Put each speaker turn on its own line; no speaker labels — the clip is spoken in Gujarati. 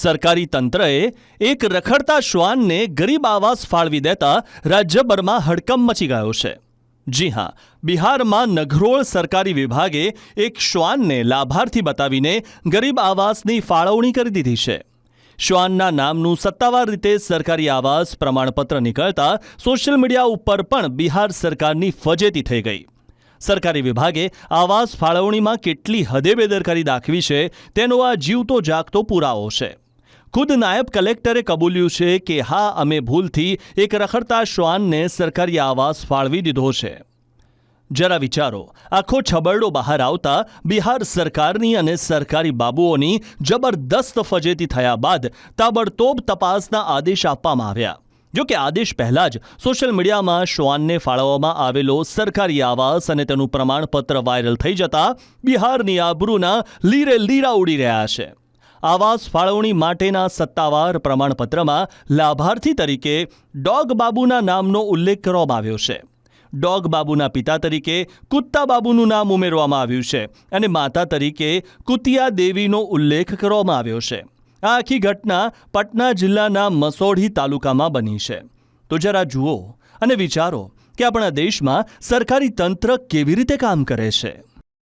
સરકારી તંત્રએ એક રખડતા શ્વાનને ગરીબ આવાસ ફાળવી દેતા રાજ્યભરમાં હડકંપ મચી ગયો છે. જી હા, બિહારમાં નઘરોળ સરકારી વિભાગે એક શ્વાનને લાભાર્થી બતાવીને ગરીબ આવાસની ફાળવણી કરી દીધી છે. શ્વાનના નામનું સત્તાવાર રીતે સરકારી આવાસ પ્રમાણપત્ર નીકળતા સોશિયલ મીડિયા ઉપર પણ બિહાર સરકારની ફજેતી થઈ ગઈ. સરકારી વિભાગે આવાસ ફાળવણીમાં કેટલી હદે બેદરકારી દાખવી છે તેનો આ જીવતો જાગતો પુરાવો છે. ખુદ નાયબ કલેક્ટરે કબૂલ્યું છે કે હા, અમે ભૂલથી એક રખડતા શ્વાનને સરકારી આવાસ ફાળવી દીધો છે. જરા વિચારો, આખો છબરડો બહાર આવતા બિહાર સરકારની અને સરકારી બાબુઓની જબરદસ્ત ફજેતી થયા બાદ તાબડતોબ તપાસના આદેશ આપવામાં આવ્યા. જો કે આદેશ પહેલા જ સોશિયલ મીડિયામાં શ્વાનને ફાળવવામાં આવેલો સરકારી આવાસ અને તેનું પ્રમાણપત્ર વાયરલ થઈ જતા બિહારની આબરૂના લીરે લીરા ઉડી રહ્યા છે. આવાસ ફાળવણી માટેના સત્તાવાર પ્રમાણપત્રમાં લાભાર્થી તરીકે ડોગ બાબુના નામનો ઉલ્લેખ કરવામાં આવ્યો છે. ડોગ બાબુના પિતા તરીકે કુત્તા બાબુનું નામ ઉમેરવામાં આવ્યું છે અને માતા તરીકે કુતિયા દેવીનો ઉલ્લેખ કરવામાં આવ્યો છે. આ આખી ઘટના પટના જિલ્લાના મસોઢી તાલુકામાં બની છે. તો જરા જુઓ અને વિચારો કે આપણા દેશમાં સરકારી તંત્ર કેવી રીતે કામ કરે છે.